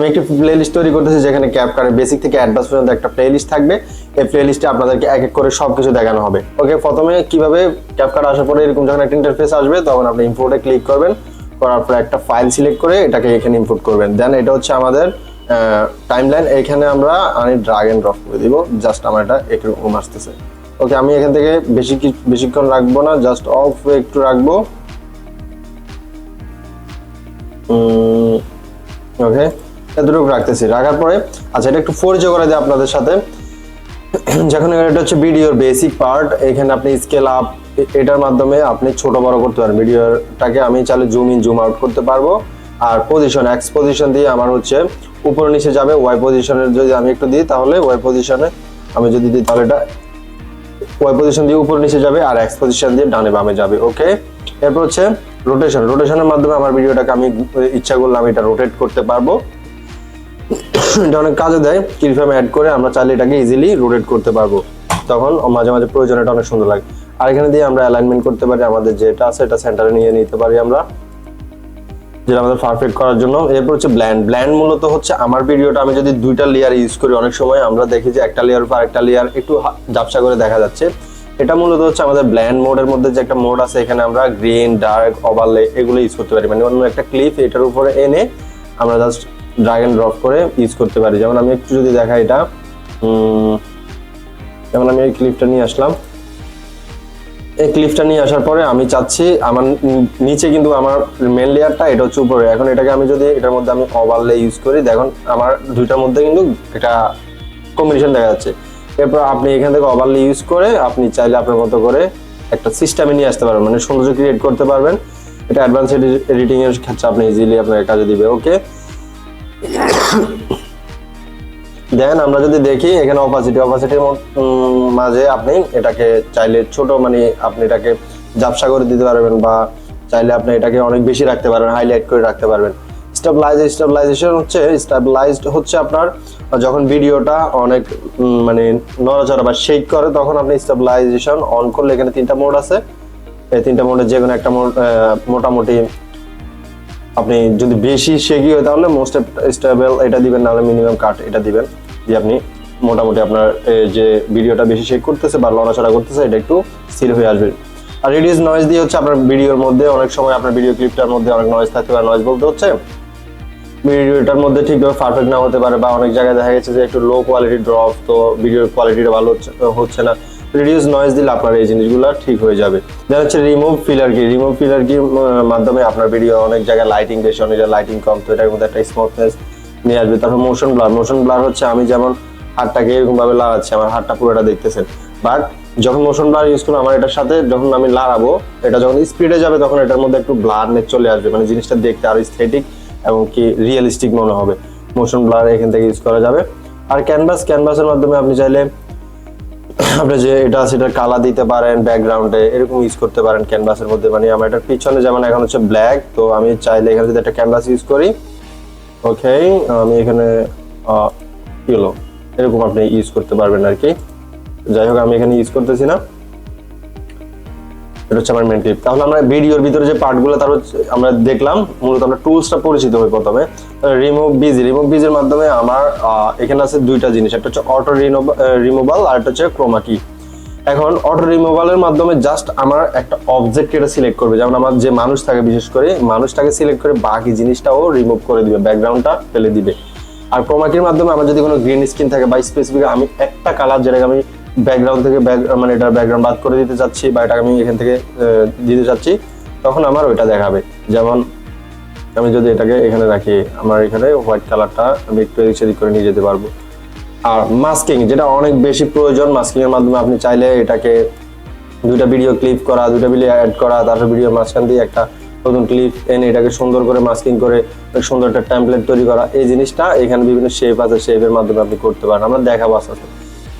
আমি একটি play list তৈরি করতেছি যেখানে ক্যাপকার্ডের বেসিক থেকে অ্যাডভান্স পর্যন্ত একটা প্লে লিস্ট থাকবে। এই প্লে লিস্টে আপনাদেরকে এক এক করে সব কিছু দেখানো হবে। ওকে প্রথমে কীভাবে ক্যাপকার্ড আসার পরে এরকম যখন একটা ইন্টারফেস আসবে, তখন আপনি ইম্পোর্টে ক্লিক করবেন। করার পরে একটা ফাইল সিলেক্ট করে এটাকে এখানে ইম্পোর্ট করবেন। দেন এটা হচ্ছে আমাদের টাইমলাইন এখানে আমরা আমি ড্রাগ এন্ড ড্রপ করে দিব। জাস্ট আমার এটা এরকম আসতেছে। ওকে আমি এখান থেকে বেশি বেশিক্ষণ রাখব না। জাস্ট অফ একটু রাখব। ওকে এতটুকু রাখতেছি। রাখার পরে আচ্ছা এটা একটু পরিচয় করে দিই আপনাদের সাথে। যখন এটা হচ্ছে ভিডিওর বেসিক পার্ট এখানে আপনি স্কেল আপ এটার মাধ্যমে আপনি ছোট বড় করতে পারেন। ভিডিওটাকে আমি চাইলে জুম ইন জুম আউট করতে পারব। আর পজিশন এক্স পজিশন দিয়ে আমার হচ্ছে উপরে নিচে যাবে ওয়াই পজিশনের যদি আমি একটু দিই, তাহলে ওয়াই পজিশনে আমি যদি দিই, তাহলে এটা ওয়াই পজিশন দিয়ে উপরে নিচে যাবে আর এক্স পজিশন দিয়ে ডানে বামে যাবে ওকে এরপর হচ্ছে রোটেশন রোটেশনের মাধ্যমে আমার ভিডিওটাকে আমি ইচ্ছা করলে আমি এটা রোটেট করতে পারব। এটা অনেক কাজে দেয়। কিরফ্রেম অ্যাড করে আমরা চাইলে এটাকে ইজিলি রোটেট করতে পারব। তখন মাঝে মাঝে প্রয়োজন এটা অনেক সুন্দর লাগে। আর এখানে দিয়ে আমরা অ্যালাইনমেন্ট করতে পারি, আমাদের যেটা আছে এটা সেন্টারে নিয়ে নিতে পারি আমরা। যেটা আমাদের পারফেক্ট করার জন্য। এরপর হচ্ছে ব্ল্যান্ড ব্ল্যান্ড মূলত হচ্ছে আমার ভিডিওটা আমি যদি দুইটা লেয়ার ইউজ করি, অনেক সময় আমরা দেখি যে একটা লেয়ার উপর একটা লেয়ার একটু ঝাপসা করে দেখা যাচ্ছে। এটা মূলত হচ্ছে আমাদের ব্ল্যান্ড মোডের মধ্যে যে একটা মোড আছে, এখানে আমরা গ্রিন ডার্ক ওভারলে এগুলো ইউজ করতে পারি। মানে অন্য একটা ক্লিপ এটার উপরে এনে আমরা জাস্ট ড্রাগ এন্ড ড্রপ করে ইউজ করতে পারি। যেমন আমি একটু যদি দেখাই এটা যেমন আমি এই ক্লিপটা নিয়ে আসলাম। এই ক্লিপটা নিয়ে আসার পরে আমি চাচ্ছি আমার নিচে কিন্তু আমার মেন লেয়ারটা এটা হচ্ছে উপরে। এখন এটাকে আমি যদি এটার মধ্যে আমি ওভারলে ইউজ করি, দেখুন আমার দুইটার মধ্যে কিন্তু একটা কম্বিনেশন দেখা যাচ্ছে। এরপর আপনি এখান থেকে ওভারলে ইউজ করে আপনি চাইলে আপনার মতো করে একটা সিস্টেমে নিয়ে আসতে পারবেন। মানে সৌন্দর্য ক্রিয়েট করতে পারবেন। এটা অ্যাডভান্স এডিটিং এর ক্ষেত্রে আপনি ইজিলি আপনার কাজে দিবে। ওকে দেন আমরা যদি দেখি এখানে অপাসিটি অপাসিটির মাঝে আপনি এটাকে চাইলে ছোট মানে আপনি এটাকে ঝাপসা করে দিতে পারবেন বা চাইলে আপনি এটাকে অনেক বেশি রাখতে পারবেন হাইলাইট করে রাখতে পারবেন। স্টেবিলাইজ স্টেবিলাইজেশন হচ্ছে স্টেবিলাইজড হচ্ছে আপনার, যখন ভিডিওটা অনেক মানে নড়াচড়া বা শেক করে, তখন আপনি স্টেবিলাইজেশন অন করলে এখানে তিনটা মোড আছে। এই তিনটা মোডে যে কোনো একটা মোড মোটামুটি আপনি যদি বেশি শেকি হয় তাহলে মোস্ট স্টেবল এটা দিবেন, নাহলে মিনিমাম কাট এটা দিবেন। দিয়ে আপনি মোটামুটি আপনার যে ভিডিওটা বেশি শেক করতেছে বা লড়াচড়া করতেছে, এটা একটু স্থির হয়ে আসবে। আর রিডিউস নয়েজ দিয়ে হচ্ছে আপনার ভিডিওর মধ্যে অনেক সময় আপনার ভিডিও ক্লিপটার মধ্যে অনেক নয়েজ থাকতে পারে নয়েজ বলতে হচ্ছে, ভিডিওটার মধ্যে ঠিকভাবে পারফেক্ট না হতে পারে বা অনেক জায়গায় দেখা গেছে যে একটু লো কোয়ালিটি ড্রপ তো ভিডিওর কোয়ালিটিটা ভালো হচ্ছে না। রিডিউস নয়েজ দিলে আপনার এই জিনিসগুলো ঠিক হয়ে যাবে। দেন হচ্ছে রিমুভ ফিলার কি রিমুভ ফিলার কি মাধ্যমে আপনার ভিডিও অনেক জায়গায় লাইটিং বেশি, অনেক জায়গায় লাইটিং কম, তো এটার মধ্যে একটা স্মুথনেস নিয়ে আসবে। তারপর মোশন ব্লার মোশন ব্লার হচ্ছে আমি যেমন হাতটাকে এরকম ভাবে লাগাচ্ছি আমার হাতটা পুরোটা দেখতেছেন। বাট যখন মোশন ব্লার ইউজ করব আমার এটার সাথে যখন আমি লাগাবো এটা যখন স্পিডে যাবে তখন এটার মধ্যে একটু ব্লারনেস চলে আসবে মানে জিনিসটা দেখতে আরও স্থেটিক এবং কি রিয়েলিস্টিক মনে হবে। মোশন ব্লার এখান থেকে ইউজ করা যাবে। আর ক্যানভাস ক্যানভাসের মাধ্যমে আপনি চাইলে আপনি যে এটা আছে এটা কালার দিতে পারেন ব্যাকগ্রাউন্ডে এরকম ইউজ করতে পারেন ক্যানভাসের মধ্যে। মানে আমার এটার পিছনে যেমন এখন হচ্ছে ব্ল্যাক তো আমি চাইলে এখানে যদি একটা ক্যানভাস ইউজ করি ওকে আমি এখানে আহ, এরকম আপনি ইউজ করতে পারবেন আর কি যাই হোক আমি এখানে ইউজ করতেছি না। এটা হচ্ছে আমার মেন ক্লিপ তাহলে আমরা ভিডিওর ভিতরে যে পার্টগুলো তার আমরা দেখলাম, মূলত আমরা টুলসটা পরিচিত হই প্রথমে। রিমুভ বিজি রিমুভ বিজির মাধ্যমে আমার এখানে আছে দুইটা জিনিস। একটা হচ্ছে অটো রিমুভাল আর একটা হচ্ছে ক্রোমা কি এখন অটো রিমুভালের মাধ্যমে জাস্ট আমার একটা অবজেক্ট এটা সিলেক্ট করবে। যেমন আমার যে মানুষ থাকে, বিশেষ করে মানুষটাকে সিলেক্ট করে বাকি জিনিসটাও রিমুভ করে দিবে ব্যাকগ্রাউন্ডটা ফেলে দিবে। আর ক্রোমাকির মাধ্যমে আমার যদি কোনো গ্রিন স্ক্রিন থাকে বা স্পেসিফিক আমি একটা কালার যেটাকে আমি ব্যাকগ্রাউন্ড থেকে মানে এটার ব্যাকগ্রাউন্ড বাদ করে দিতে চাচ্ছি বা এটাকে আমি এখান থেকে দিতে চাচ্ছি, তখন আমার ওইটা দেখাবে। যেমন আমি যদি এটাকে এখানে রাখি, আমার এখানে হোয়াইট কালারটা আমি একটু এদিক সেদিক করে নিয়ে যেতে পারব। আর মাস্কিং যেটা অনেক বেশি প্রয়োজন মাস্কিং এর মাধ্যমে আপনি চাইলে এটাকে দুইটা ভিডিও ক্লিপ করা, দুইটা ভিডিও অ্যাড করা, তারপর ভিডিও মাঝখান দিয়ে একটা নতুন ক্লিপ এনে এটাকে সুন্দর করে মাস্কিং করে সুন্দর একটা টেমপ্লেট তৈরি করা। এই জিনিসটা এখানে বিভিন্ন শেপ আছে শেপের মাধ্যমে আপনি করতে পারেন। আমরা দেখাবো আস্তে আস্তে।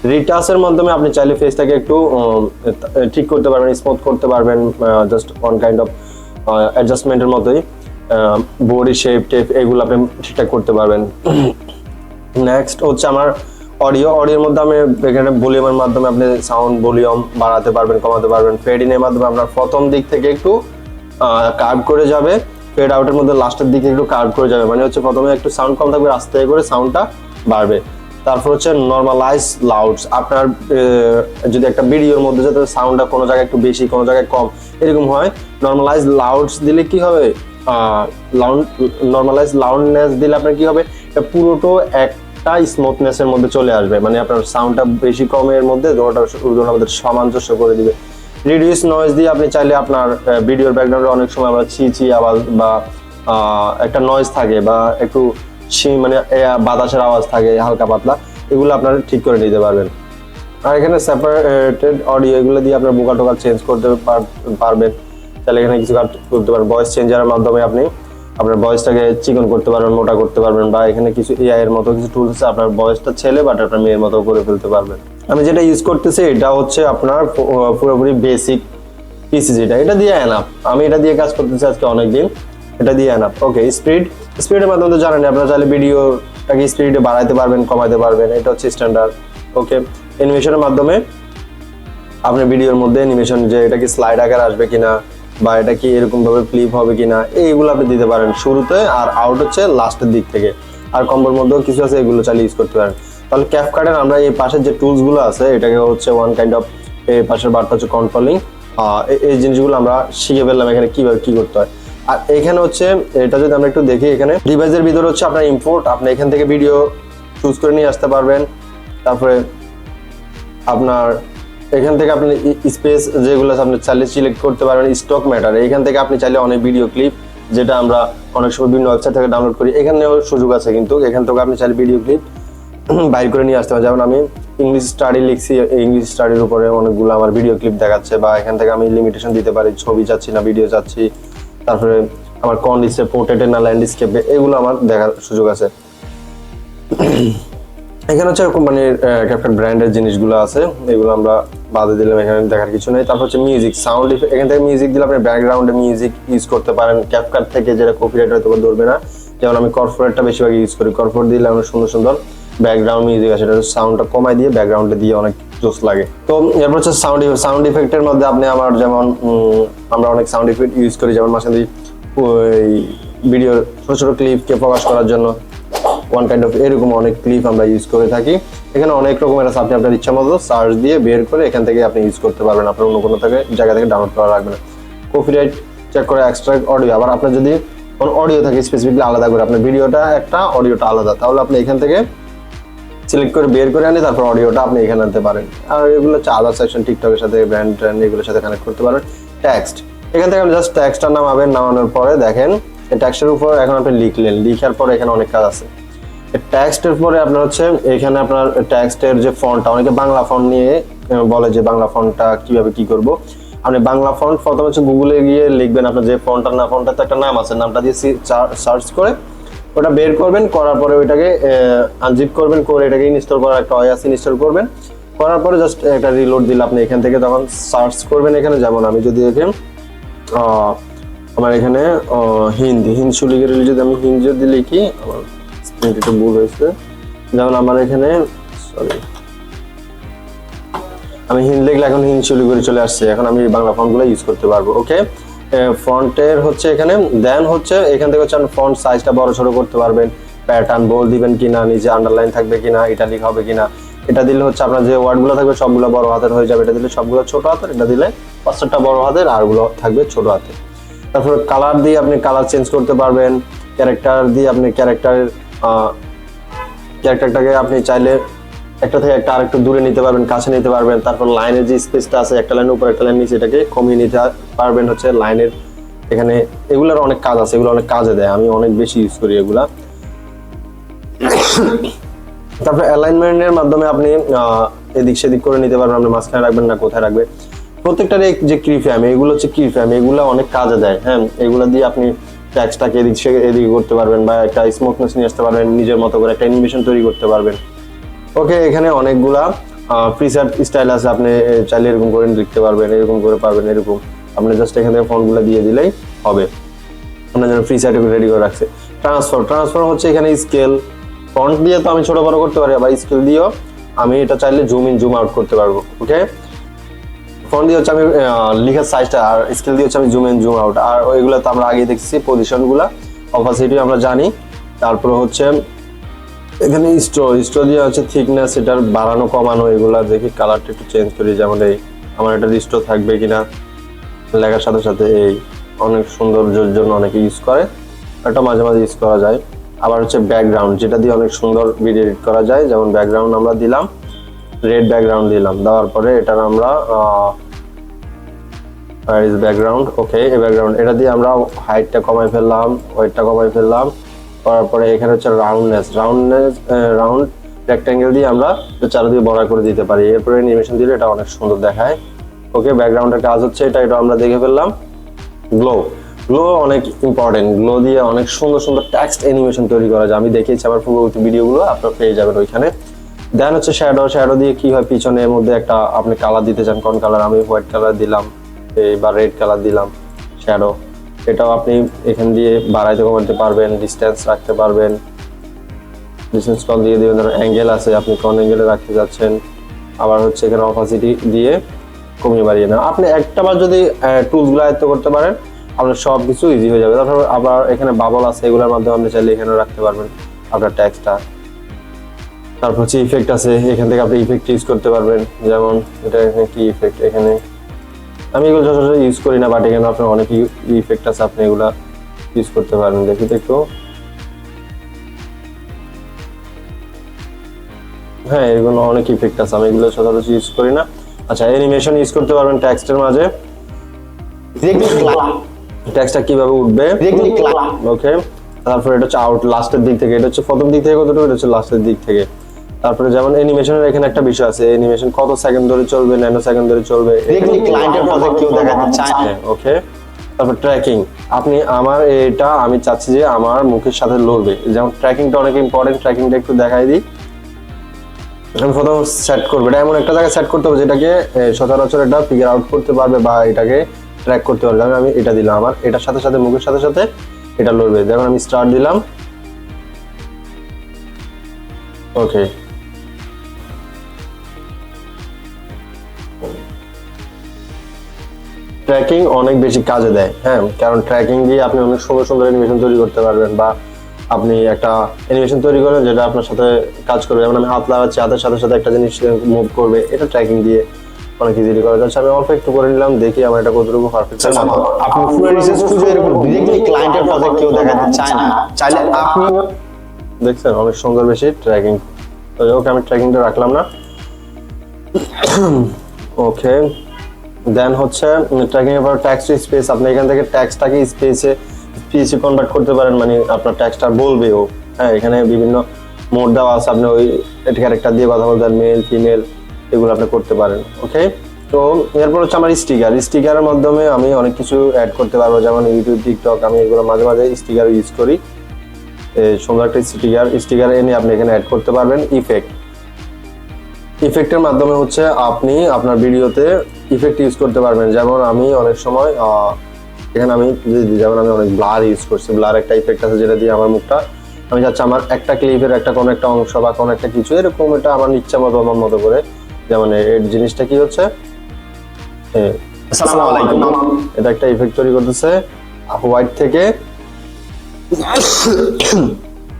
রিটাসের মাধ্যমে আপনি চাইলে ফেসটাকে একটু ঠিক করতে পারবেন স্মুথ করতে পারবেন জাস্ট ওয়ান কাইন্ড অফ অ্যাডজাস্টমেন্টের মতোই বডি শেপ টেপ এগুলো আপনি ঠিকঠাক করতে পারবেন। নেক্সট হচ্ছে আমার অডিও অডিওর মধ্যে আমি এখানে ভলিউমের মাধ্যমে আপনি সাউন্ড ভলিউম বাড়াতে পারবেন, কমাতে পারবেন। ফেডিনের মাধ্যমে আপনার প্রথম দিক থেকে একটু কার্ভ করে যাবে। ফেড আউটের মধ্যে লাস্টের দিকে একটু কার্ভ করে যাবে। মানে হচ্ছে প্রথমে একটু সাউন্ড কম থাকবে আস্তে করে সাউন্ডটা বাড়বে। তারপর হচ্ছে নর্মালাইজ লাউডস আপনার যদি একটা ভিডিওর মধ্যে যাতে সাউন্ডটা কোনো জায়গায় একটু বেশি, কোনো জায়গায় কম, এরকম হয় নর্মালাইজ লাউডস দিলে কি হবে? লাউড নর্মালাইজ লাউডনেস দিলে আপনার কি হবে? পুরোটো একটা স্মুথনেসের মধ্যে চলে আসবে। মানে আপনার সাউন্ডটা বেশি কমের মধ্যে ওটা আমাদের সামঞ্জস্য করে দিবে। রিডিউস নয়েজ দিয়ে আপনি চাইলে আপনার ভিডিওর ব্যাকগ্রাউন্ডে অনেক সময় আমরা ছি ছি আওয়াজ বা একটা নয়েজ থাকে বা একটু মানে বাতাসের আওয়াজ থাকে, হালকা পাতলা, এগুলো আপনারা ঠিক করে নিতে পারবেন। আর এখানে সেপারেটেড অডিও এগুলো দিয়ে আপনার বোকা টোকা চেঞ্জ করতে পার- পারবেন। তাহলে এখানে কিছু কাজ করতে পারেন। ভয়েস চেঞ্জারের মাধ্যমে আপনি আপনার ভয়েসটাকে চিকন করতে পারবেন, মোটা করতে পারবেন, বা এখানে কিছু এআই এর মতো কিছু টুলস আছে, আপনার ভয়েসটা ছেলে বাট আপনার মেয়ের মতো করে ফেলতে পারবেন। আমি যেটা ইউজ করতেছি, এটা হচ্ছে আপনার পুরোপুরি বেসিক পিসি যেটা এটা দিয়ে এনাফ। আমি এটা দিয়ে কাজ করতেছি আজকে অনেকদিন। এটা দিয়ে এনাফ ওকে স্পিড স্পিডের মাধ্যমে তো জানেন আপনারা চাইলে ভিডিওটাকে স্পিডে বাড়াইতে পারবেন, কমাইতে পারবেন, এটা হচ্ছে স্ট্যান্ডার্ড ওকে অ্যানিমেশনের মাধ্যমে আপনার ভিডিওর মধ্যে অ্যানিমেশন যে এটা কি স্লাইড আকার আসবে কিনা, বা এটা কি এরকম ভাবে ফ্লিপ হবে কিনা, এইগুলো আপনি দিতে পারেন শুরুতে, আর আউট হচ্ছে লাস্টের দিক থেকে। আর কম্বোর মধ্যেও কিছু আছে, এগুলো চালিয়ে ইউজ করতে পারেন। তাহলে ক্যাপকার্টের আমরা এই পাশের যে টুলসগুলো আছে, এটাকে হচ্ছে ওয়ান কাইন্ড অফ এই পাশের বার্তা হচ্ছে কন্ট্রোলিং এই জিনিসগুলো আমরা শিখে ফেললাম এখানে কীভাবে কি করতে হয়। আর এখানে হচ্ছে, এটা যদি আমরা একটু দেখি এখানে ডিভাইসের ভিতরে হচ্ছে আপনার ইম্পোর্ট আপনি এখান থেকে ভিডিও চুজ করে নিয়ে আসতে পারবেন। তারপরে আপনার এখান থেকে আপনি স্পেস যেগুলো আপনি চাইলে সিলেক্ট করতে পারবেন স্টক ম্যাটার এখান থেকে আপনি চাইলে অনেক ভিডিও ক্লিপ যেটা আমরা অনেক সময় বিভিন্ন ওয়েবসাইট থেকে ডাউনলোড করি। এখানেও সুযোগ আছে কিন্তু, এখান থেকে আপনি চাইলে ভিডিও ক্লিপ বাইর করে নিয়ে আসতে পারেন। যেমন আমি ইংলিশ স্টাডি লিখছি ইংলিশ স্টাডির উপরে অনেকগুলো আমার ভিডিও ক্লিপ দেখাচ্ছে বা এখান থেকে আমি লিমিটেশন দিতে পারি, ছবি চাচ্ছি না ভিডিও চাচ্ছি। তারপরে আমার কন্ডিসে পোর্ট্রেটে না ল্যান্ডস্কেপে এগুলো আমার দেখার সুযোগ আছে। এখানে হচ্ছে কোম্পানির ক্যাপ্টেন ব্র্যান্ডের জিনিসগুলো আছে, এগুলো আমরা বাদে দিলাম, এখানে দেখার কিছু নেই। তারপর হচ্ছে মিউজিক সাউন্ড এখান থেকে মিউজিক দিলে আপনি ব্যাকগ্রাউন্ডে মিউজিক ইউজ করতে পারেন। ক্যাপকাট থেকে যেটা কপিরাইট হয়তো ধরবে না, যেমন আমি কর্পোরেটটা বেশিরভাগ ইউজ করি। কর্পোরেট দিলে আমরা সুন্দর সুন্দর ব্যাকগ্রাউন্ড মিউজিক আছে সাউন্ডটা কমাই দিয়ে ব্যাকগ্রাউন্ডে দিয়ে অনেক জোস লাগে। তো এরপর হচ্ছে সাউন্ড সাউন্ড ইফেক্টের মধ্যে আপনি আমার যেমন আমরা অনেক সাউন্ড ইফেক্ট ইউজ করি, যেমন মাঝে ওই ভিডিওর ছোট ছোট ক্লিপকে প্রকাশ করার জন্য ওয়ান কাইন্ড অফ এরকম অনেক ক্লিপ আমরা ইউজ করে থাকি। এখানে অনেক রকমের আছে, আপনি আপনার ইচ্ছা মতো সার্চ দিয়ে বের করে এখান থেকে আপনি ইউজ করতে পারবেন। আপনার অন্য কোনো থেকে, জায়গা থেকে ডাউনলোড করা লাগবে না। কপিরাইট চেক করে এক্সট্রা অডিও আবার আপনার যদি কোনো অডিও থাকে স্পেসিফিকলি আলাদা করে, আপনার ভিডিওটা একটা অডিওটা আলাদা, তাহলে আপনি এখান থেকে সিলেক্ট করে বের করে আনি, তারপর অডিওটা আপনি এখানে আনতে পারেন। আর এগুলো হচ্ছে আদার সেকশন টিকটকের সাথে ব্র্যান্ড ট্র্যান্ড এগুলোর সাথে কানেক্ট করতে পারেন। টেক্সট এখান থেকে আপনি জাস্ট টেক্সটটা নামাবেন, নামানোর পরে দেখেন, এই টেক্সটের উপর এখন আপনি লিখলেন। লিখার পরে এখানে অনেক কাজ আছে। ট্যাক্সটের পরে আপনার হচ্ছে, এখানে আপনার ট্যাক্সটের যে ফন্টটা অনেকে বাংলা ফন্ট নিয়ে বলে যে বাংলা ফন্টটা কীভাবে কি করব। আপনি বাংলা ফন্ট প্রথমে হচ্ছে গুগলে গিয়ে লিখবেন আপনার যে ফন্টটার না ফন্টটার তো একটা নাম আছে, নামটা দিয়ে সার্চ করে ওটা বের করবেন, করার পরে ওইটাকে আনজিপ করবেন, করে এটাকে ইনস্টল করার একটা ওয়াস ইনস্টল করবেন। করার পরে জাস্ট একটা রিলোড দিলে আপনি এখান থেকে তখন সার্চ করবেন এখানে। যেমন আমি যদি এখানে আমার এখানে হিন্দি, হিন্দ সুলিগের যদি আমি হিন্দি যদি লিখি, আমার একটু ভুল হয়েছে। যেমন আমার এখানে সরি আমি হিন্দি লিখলে এখন হিন্দ চলে আসছে। এখন আমি বাংলা ফন্টগুলো ইউজ করতে পারব ওকে ফন্টের হচ্ছে এখানে দেন হচ্ছে এখান থেকে হচ্ছে ফন্ট সাইজটা বড় ছোট করতে পারবেন প্যাটার্ন বল দিবেন কিনা নিজে আন্ডারলাইন থাকবে কিনা ইটালিক হবে কিনা, এটা দিলে হচ্ছে আপনার যে ওয়ার্ডগুলো থাকবে সবগুলো বড় হাতের হয়ে যাবে, এটা দিলে সবগুলো ছোট হাতের, এটা দিলে পাঁচটা বড় হাতের আরগুলো থাকবে ছোট হাতের। তারপরে কালার দিয়ে আপনি কালার চেঞ্জ করতে পারবেন ক্যারেক্টার দিয়ে আপনি ক্যারেক্টারের ক্যারেক্টারটাকে আপনি চাইলে একটা থেকে একটা আরেকটু দূরে নিতে পারবেন, কাছে নিতে পারবেন। তারপর লাইনের যে স্পেসটা আছে, একটা লাইনের উপর একটা লাইন, নিচে এটাকে কমিয়ে নিতে পারবেন হচ্ছে লাইনের এখানে। এগুলোর অনেক কাজ আছে, এগুলো অনেক কাজে দেয়। আমি অনেক বেশি ইউজ করি এগুলা। তারপর অ্যালাইনমেন্টের মাধ্যমে আপনি এদিক সেদিক করে নিতে পারবেন। আপনি মাঝখানে রাখবেন না, কোথায় রাখবেন? প্রত্যেকটার এই যে কি ফ্যাম এগুলো হচ্ছে কি ফ্যাম এগুলো অনেক কাজে দেয়। হ্যাঁ এগুলো দিয়ে আপনি ট্যাক্সটাকে এদিক থেকে এদিকে করতে পারবেন বা একটা স্মুথনেস নিয়ে আসতে পারবেন, নিজের মতো করে একটা অ্যানিমেশন তৈরি করতে পারবেন। ওকে এখানে অনেকগুলা প্রিসেট স্টাইল আছে, আপনি চাইলে এরকম করে লিখতে পারবেন, এরকম করে পারবেন, এরকম। আপনি জাস্ট এখান থেকে ফোনগুলো দিয়ে দিলেই হবে। আপনার জন্য ফ্রি সাইট রেডি করে রাখছে। ট্রান্সফার ট্রান্সফার হচ্ছে এখানে স্কেল ফন্ট দিয়ে তো আমি ছোট বড় করতে পারি, আবার স্কেল দিয়েও আমি এটা চাইলে জুম ইন জুম আউট করতে পারব ওকে ফোন দিয়ে হচ্ছে আমি লিখার সাইজটা আর স্কেল দিয়ে হচ্ছে আমি জুম ইন জুম আউট আর ওইগুলো তো আমরা আগে দেখছি পজিশনগুলো অপাসিটি আমরা জানি। তারপরে হচ্ছে এখানে স্টো স্টো দিয়ে হচ্ছে থিকনেস এটার বাড়ানো, কমানো, এগুলা দেখি কালারটা একটু চেঞ্জ করি, যেমন এই আমার এটা স্টো থাকবে কিনা, লেখার সাথে সাথে এই অনেক সৌন্দর্যের জন্য অনেকে ইউজ করে এটা মাঝে মাঝে ইউজ করা যায়। আবার হচ্ছে ব্যাকগ্রাউন্ড যেটা দিয়ে অনেক সুন্দর ভিডিও এডিট করা যায়, যেমন ব্যাকগ্রাউন্ড আমরা দিলাম রেড ব্যাকগ্রাউন্ড দিলাম, দেওয়ার পরে এটার আমরা ইজ ব্যাকগ্রাউন্ড ওকে এই ব্যাকগ্রাউন্ড এটা দিয়ে আমরা হাইটটা কমাই ফেললাম ওয়েটটা কমাই ফেললাম করার পরে এখানে হচ্ছে রাউন্ডনেস রাউন্ডনেস রাউন্ড রেক্ট্যাঙ্গেল দিয়ে আমরা চারিদিকে বড় করে দিতে পারি। এরপরে অ্যানিমেশন দিলে এটা অনেক সুন্দর দেখায়। ওকে ব্যাকগ্রাউন্ডের কাজ হচ্ছে এটা এটা আমরা দেখে ফেললাম। গ্লো গ্লো অনেক ইম্পর্টেন্ট গ্লো দিয়ে অনেক সুন্দর সুন্দর টেক্সট অ্যানিমেশন তৈরি করা যায়। আমি দেখিয়েছি আমার পূর্ববর্তী ভিডিওগুলো, আপনারা পেয়ে যাবেন ওইখানে। দেন হচ্ছে শ্যাডো শ্যাডো দিয়ে কি হয় পিছনের মধ্যে একটা আপনি কালার দিতে চান, কোন কালার আমি হোয়াইট কালার দিলাম বা রেড কালার দিলাম শ্যাডো এটাও আপনি এখান দিয়ে বাড়াইতে কমাতে পারবেন ডিস্টেন্স রাখতে পারবেন। ডিস্টেন্স কম দিয়ে দিবেন, ধরুন অ্যাঙ্গেল আছে, আপনি কোন অ্যাঙ্গেলে রাখতে যাচ্ছেন। আবার হচ্ছে এখানে অপাসিটি দিয়ে কমিয়ে বাড়িয়ে নেওয়া আপনি একটা বার যদি টুলসগুলো আয়ত্ত করতে পারেন, আপনার সব কিছু ইজি হয়ে যাবে। তারপর আবার এখানে বাবল আছে, এগুলোর মাধ্যমে আপনি চাইলে এখানে রাখতে পারবেন আপনার ট্যাক্সটা তারপর হচ্ছে ইফেক্ট আছে, এখান থেকে আপনি ইফেক্ট ইউজ করতে পারবেন। যেমন, এটা এখানে কি ইফেক্ট এখানে আমি এগুলো সচরাচর ইউজ করি না বাট এখানে আপনার অনেক ইফেক্ট আছে আপনি এগুলা ইউজ করতে পারেন। দেখি তো একটু। হ্যাঁ এগুলো অনেক ইফেক্ট আছে আমি এগুলো সচরাচর ইউজ করি না। আচ্ছা অ্যানিমেশন ইউজ করতে পারবেন টেক্সটের মাঝে। টেক্সটটা কীভাবে উঠবে? ওকে তারপর এটা হচ্ছে আউট লাস্টের দিক থেকে এটা হচ্ছে প্রথম দিক থেকে কতটুকু এটা হচ্ছে লাস্টের দিক থেকে। তারপরে যেমন অ্যানিমেশনের এখানে একটা বিষয় আছে অ্যানিমেশন কত সেকেন্ড ধরে চলবে ন্যানো সেকেন্ড ধরে চলবে ক্লায়েন্টের প্রজেক্ট কেউ দেখাতে চায় ওকে তারপর ট্র্যাকিং আপনি আমার এটা আমি চাচ্ছি যে আমার মুখের সাথে লড়বে। যেমন ট্র্যাকিংটা অনেক ইম্পর্টেন্ট ট্র্যাকিংটা একটু দেখাই দিই। আমি প্রথম সেট করব। এটা এমন একটা জায়গায় সেট করতে হবে যেটাকে সচরাচর এটা ফিগার আউট করতে পারবে বা এটাকে ট্র্যাক করতে পারবে। আমি- আমি এটা দিলাম আমার এটার সাথে সাথে মুখের সাথে সাথে এটা লড়বে। দেখুন আমি স্টার্ট দিলাম। ওকে ট্র্যাকিং অনেক বেশি কাজে দেয় হ্যাঁ? কারণ ট্র্যাকিং দিয়ে আপনি অনেক সুন্দর সুন্দর অ্যানিমেশন তৈরি করতে পারবেন বা আপনি একটা অ্যানিমেশন তৈরি করেন যেটা আপনার সাথে কাজ করবে। যেমন আমি হাত লাগাচ্ছি হাতের সাথে সাথে একটা জিনিস মুভ করবে এটা ট্র্যাকিং দিয়ে অনেক ইজিলি করা যাচ্ছে আমি অল্প একটু করে নিলাম দেখি আমার এটা কতটুকু পারফেক্ট আপনি পুরো রিসার্চ খুঁজে এরকম ডিরেক্টলি ক্লায়েন্টের প্রজেক্ট কেউ দেখাতে চায় না। চাইলে আপনি দেখছেন অনেক সুন্দর বেশি ট্র্যাকিং ওকে আমি ট্র্যাকিংটা রাখলাম না। ওকে দেন হচ্ছে ট্র্যাকিং এর পর ট্যাক্স টু স্পেস আপনি এখান থেকে ট্যাক্সটাকে স্পেসে স্পেসে কনভার্ট করতে পারেন মানে আপনার ট্যাক্সটা বলবে ও হ্যাঁ এখানে বিভিন্ন মোড দেওয়া আছে, আপনি ওই ক্যারেক্টার দিয়ে কথা বলতে মেল ফিমেল এগুলো আপনি করতে পারেন ওকে তো এরপর হচ্ছে আমার স্টিকার স্টিকারের মাধ্যমে আমি অনেক কিছু অ্যাড করতে পারব, যেমন ইউটিউব টিকটক আমি এগুলো মাঝে মাঝে স্টিকার ইউজ করি। সুন্দর একটা স্টিকার স্টিকার এনে আপনি এখানে অ্যাড করতে পারবেন ইফেক্ট ইফেক্টের মাধ্যমে হচ্ছে আপনি আপনার ভিডিওতে ইফেক্ট ইউজ করতে পারবেন। যেমন আমি অনেক সময় এখানে আমি যেমন আমি অনেক ব্লার ইউজ করছি। ব্লার একটা ইফেক্ট আছে যেটা দিয়ে আমার মুখটা আমি চাচ্ছি আমার একটা ক্লিপের একটা কোনো একটা অংশ বা কোনো একটা কিছু এরকম এটা আমার ইচ্ছা মতো আমার মতো করে। যেমন এই জিনিসটা কি হচ্ছে? এটা একটা ইফেক্ট তৈরি করতেছে। হোয়াইট থেকে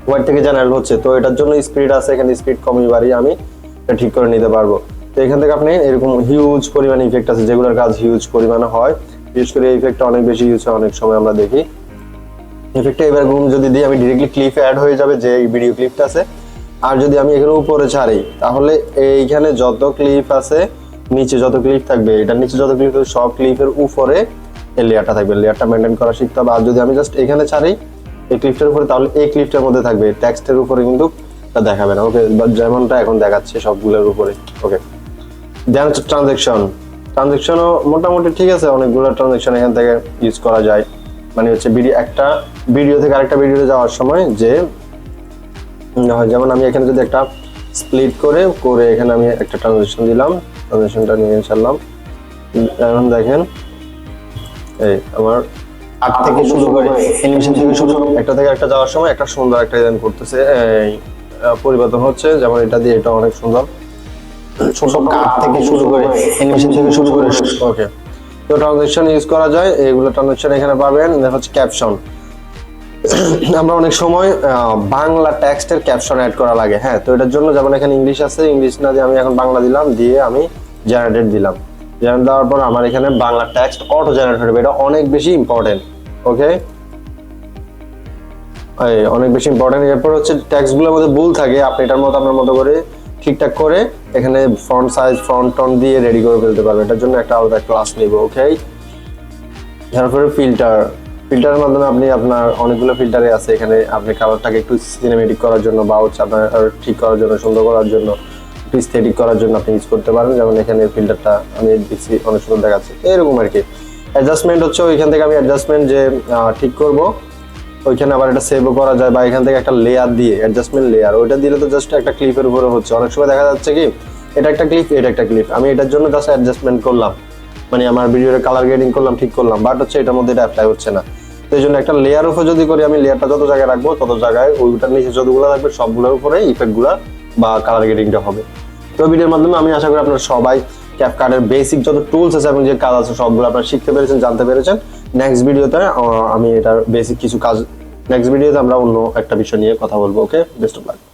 হোয়াইট থেকে জেনারেল হচ্ছে। তো এটার জন্য স্পিড আছে এখানে স্পিড কমই বাড়ি আমি। ঠিক করে নিতে পারব। তো এখান থেকে আপনি এরকম হিউজ পরিমাণে ইফেক্ট আছে, যেগুলোর কাজ হিউজ পরিমাণে হয়। বিশেষ করে ইফেক্টটা অনেক বেশি ইউজ হয়, অনেক সময় আমরা দেখি। ইফেক্টটা এবার যদি দিই, আমি ডিরেক্টলি ক্লিপ অ্যাড হয়ে যাবে যে ভিডিও ক্লিপটা আছে। আর যদি আমি এখানে উপরে ছাড়ি, তাহলে এইখানে যত ক্লিপ আছে, নিচে যত ক্লিপ থাকবে, এটার নিচে যত ক্লিপ থাকবে, সব ক্লিপের উপরে এই লেয়ারটা থাকবে। লেয়ারটা মেনটেন করা শিখতে হবে। আর যদি আমি জাস্ট এখানে ছাড়ি, এই ক্লিপটার উপরে, তাহলে এই ক্লিপটার মধ্যে থাকবে। টেক্সটের উপরে কিন্তু তা দেখাবে না। ওকে যেমনটা এখন দেখাচ্ছে সবগুলোর উপরে। ওকে দেন হচ্ছে ট্রানজেকশন ট্রানজেকশনও মোটামুটি ঠিক আছে অনেকগুলো ট্রানজেকশন এখান থেকে ইউজ করা যায়। মানে হচ্ছে ভিডিও একটা ভিডিও থেকে আরেকটা ভিডিওতে যাওয়ার সময় যে যেমন আমি এখানে যদি একটা স্প্লিট করে করে এখানে আমি একটা ট্রানজেকশন দিলাম। ট্রানজেকশনটা নিয়ে ছাড়লাম এখন দেখেন এই আমার আট থেকে শুরু করে অ্যানিমেশন থেকে শুরু করে একটা থেকে একটা যাওয়ার সময় একটা সুন্দর একটা ডিজাইন করতেছে এই পরিবর্তন হচ্ছে। যেমন এটা দিয়ে এটা অনেক সুন্দর। ছোট থেকে শুরু করে অ্যানিমেশন থেকে শুরু করে ওকে তো ট্রানজেকশন ইউজ করা যায়। এগুলো ট্রানজেকশন এখানে পাবেন। হচ্ছে ক্যাপশন আমরা অনেক সময় বাংলা টেক্সটের ক্যাপশন অ্যাড করা লাগে। হ্যাঁ তো এটার জন্য যেমন এখানে ইংলিশ আছে। ইংলিশ না দিয়ে আমি এখন বাংলা দিলাম দিয়ে আমি জেনারেটেড দিলাম। জেনারেট দেওয়ার পর আমার এখানে বাংলা টেক্সট অটো জেনারেট হবে এটা অনেক বেশি ইম্পর্টেন্ট ওকে অনেক বেশি ইম্পর্টেন্ট এরপর হচ্ছে ট্যাক্সগুলোর মধ্যে ভুল থাকে। আপনি এটার মতো, আপনার মতো করে ঠিকঠাক করে এখানে ফ্রন্ট সাইজ ফ্রন্ট টন দিয়ে রেডি করে ফেলতে পারবেন। এটার জন্য একটা আলাদা ক্লাস নিব ওকে তারপরে ফিল্টার ফিল্টারের মাধ্যমে আপনি আপনার অনেকগুলো ফিল্টারে আছে। এখানে আপনি কালারটাকে একটু সিনেমেটিক করার জন্য বা হচ্ছে আপনার ঠিক করার জন্য, সুন্দর করার জন্য স্থেটিক করার জন্য আপনি ইউজ করতে পারেন। যেমন এখানে ফিল্টারটা আমি দেখছি, অনেক সুন্দর দেখাচ্ছে। এরকম আর কি। অ্যাডজাস্টমেন্ট হচ্ছে ওইখান থেকে আমি অ্যাডজাস্টমেন্ট যে ঠিক করব। ওইখানে আবার এটা সেভও করা যায় বা এখান থেকে একটা লেয়ার দিয়ে অ্যাডজাস্টমেন্ট লেয়ার ওইটা দিলে তো জাস্ট একটা ক্লিপের উপরে হচ্ছে। অনেক সময় দেখা যাচ্ছে কি, এটা একটা ক্লিপ এটা একটা ক্লিপ আমি এটার জন্য জাস্ট অ্যাডজাস্টমেন্ট করলাম। মানে আমার ভিডিওর কালার গ্রেডিং করলাম, ঠিক করলাম। বাট হচ্ছে এটার মধ্যে এটা অ্যাপ্লাই হচ্ছে না। তো এই জন্য একটা লেয়ার উপর যদি করি, আমি লেয়ারটা যত জায়গায় রাখব, তত জায়গায় ওইটার নিচে যতগুলো থাকবে, সবগুলোর উপরে ইফেক্টগুলো বা কালার গ্রেডিংটা হবে। তো ভিডিওর মাধ্যমে আমি আশা করি আপনারা সবাই ক্যাপকার্টের বেসিক যত টুলস আছে এবং যে কাজ আছে, সবগুলো আপনারা শিখতে পেরেছেন, জানতে পেরেছেন। নেক্সট ভিডিওতে আমি এটার বেসিক কিছু কাজ নেক্সট ভিডিওতে আমরা অন্য একটা বিষয় নিয়ে কথা বলব ওকে বেস্ট অফ লাক